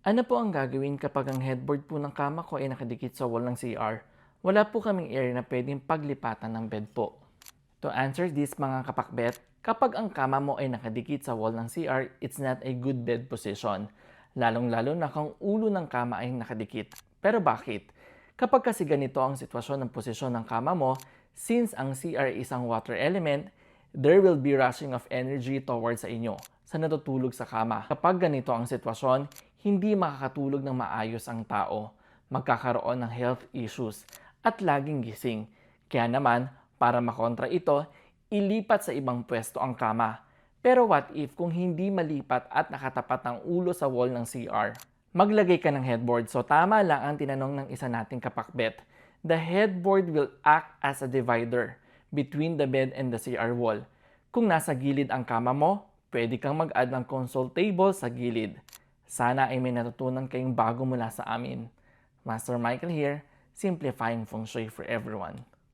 Ano po ang gagawin kapag ang headboard po ng kama ko ay nakadikit sa wall ng CR? Wala po kaming area na pwedeng paglipatan ng bed po. To answer this mga kapakbet, kapag ang kama mo ay nakadikit sa wall ng CR, it's not a good bed position. Lalong-lalo na kung ulo ng kama ay nakadikit. Pero bakit? Kapag kasi ganito ang sitwasyon ng posisyon ng kama mo, since ang CR ay isang water element, there will be rushing of energy towards sa inyo sa natutulog sa kama. Kapag ganito ang sitwasyon, hindi makakatulog ng maayos ang tao. Magkakaroon ng health issues at laging gising. Kaya naman, para makontra ito, ilipat sa ibang pwesto ang kama. Pero what if kung hindi malipat at nakatapat ang ulo sa wall ng CR? Maglagay ka ng headboard. So tama lang ang tinanong ng isa nating kapakbet. The headboard will act as a divider between the bed and the CR wall. Kung nasa gilid ang kama mo, pwede kang mag-add ng console table sa gilid. Sana ay may natutunan kayong bago mula sa amin. Master Michael here, simplifying feng shui for everyone.